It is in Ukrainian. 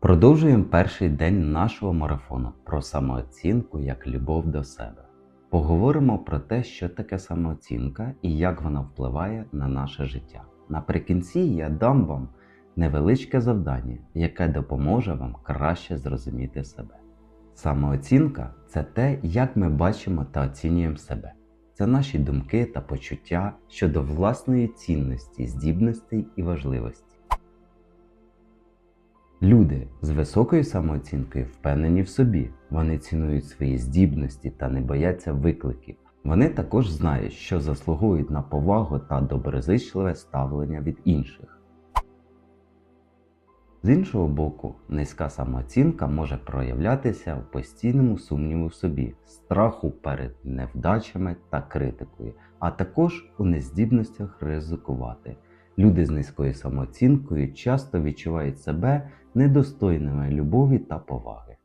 Продовжуємо перший день нашого марафону про самооцінку як любов до себе. Поговоримо про те, що таке самооцінка і як вона впливає на наше життя. Наприкінці я дам вам невеличке завдання, яке допоможе вам краще зрозуміти себе. Самооцінка це те, як ми бачимо та оцінюємо себе. Це наші думки та почуття щодо власної цінності, здібностей і важливості. Люди з високою самооцінкою впевнені в собі, вони цінують свої здібності та не бояться викликів. Вони також знають, що заслуговують на повагу та доброзичливе ставлення від інших. З іншого боку, низька самооцінка може проявлятися в постійному сумніву в собі, страху перед невдачами та критикою, а також у нездібностях ризикувати. Люди з низькою самооцінкою часто відчувають себе недостойними любові та поваги.